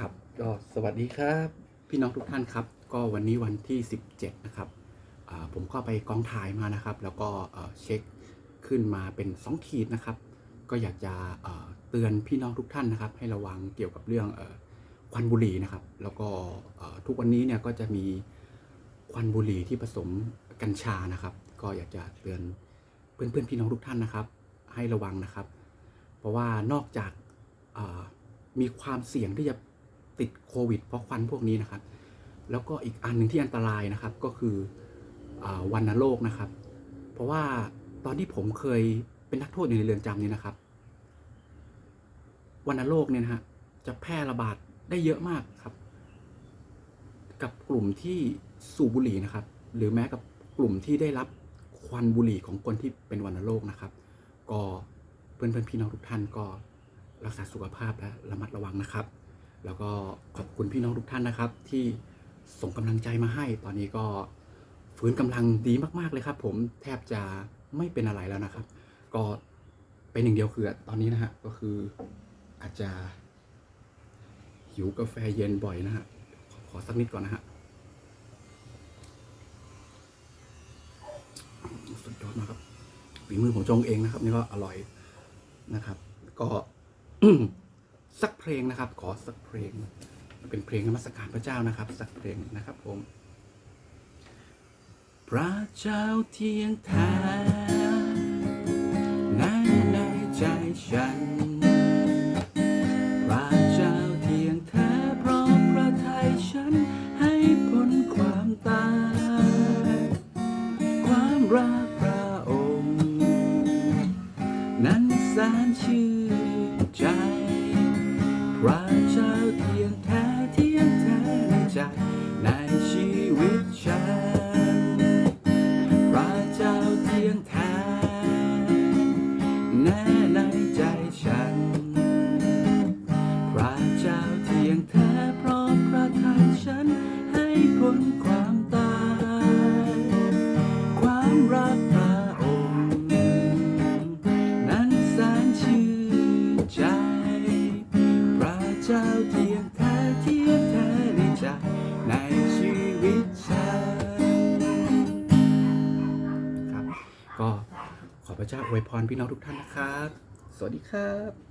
ครับก็สวัสดีครับ พี่น้องทุกท่านครับ ก็วันนี้วันที่ 17 นะครับผมก็ไปกองถ่ายมานะครับ แล้วก็เช็คขึ้นมาเป็น 2 ขีดนะครับ ก็อยากจะเตือนพี่น้องทุกท่านนะครับ ให้ระวังเกี่ยวกับเรื่องควันบุหรี่นะครับ แล้วก็ทุกวันนี้เนี่ยก็จะมีควันบุหรี่ที่ผสมกัญชานะครับ ก็อยากจะเตือนเพื่อนๆพี่น้องทุกท่านนะครับ ให้ระวังนะครับ เพราะว่านอกจากมีความเสี่ยงที่จะ ติดโควิด เพราะควันพวกนี้นะครับ แล้วก็อีกอันหนึ่งที่อันตรายนะครับก็คืออวัณโรคนะครับ เพราะว่าตอนที่ผมเคยเป็นนักโทษอยู่ในเรือนจำเนี่ยนะครับวัณโรคเนี่ยนะฮะจะแพร่ระบาดได้เยอะมากครับ กับกลุ่มที่สูบบุหรี่นะครับ หรือแม้กับกลุ่มที่ได้รับควันบุหรี่ของคนที่เป็นวัณโรคนะครับ ก็เพื่อนเพื่อนพี่น้องทุกท่านก็รักษาสุขภาพและระมัดระวังนะครับ แล้วก็ขอบคุณพี่น้องทุกท่านนะครับ ที่ส่งกำลังใจมาให้ ตอนนี้ก็ฟื้นกำลังดีมากๆเลยครับ ผมแทบจะไม่เป็นอะไรแล้วนะครับ ก็เป็นอย่างเดียวคือตอนนี้นะฮะก็คืออาจจะหิวกาแฟเย็นบ่อยนะฮะขอขอสักนิดก่อนนะฮะสุดยอดมากครับฝีมือผมจงเองนะครับ นี่ก็อร่อยนะครับ ก็ สักเพลงนะครับ ขอสักเพลง เป็นเพลงนมัสการพระเจ้านะครับ สักเพลงนะครับผม พระเจ้าเที่ยงแท้ในในใจฉัน พระเจ้าเที่ยงแท้เพราะพระทัยฉันให้พ้นความตาย ความรักพระองค์ นั้นแสนชื่นใจพ ระเจ้าเที่ยงแท้เที่ยงแท้ในใจในชีวิตฉันพระเจ้าเที่ยงแท้แน่ในใจฉันพระเจ้าเที่ยงแท้เพราะพระทัยฉันให้พ้นความตายความ ระเจ้าเทียมแท้เทียงแท้ในใจในชีวิตฉันครับ ก็ขอพระเจ้าอวยพรพี่น้องทุกท่านนะครับ สวัสดีครับ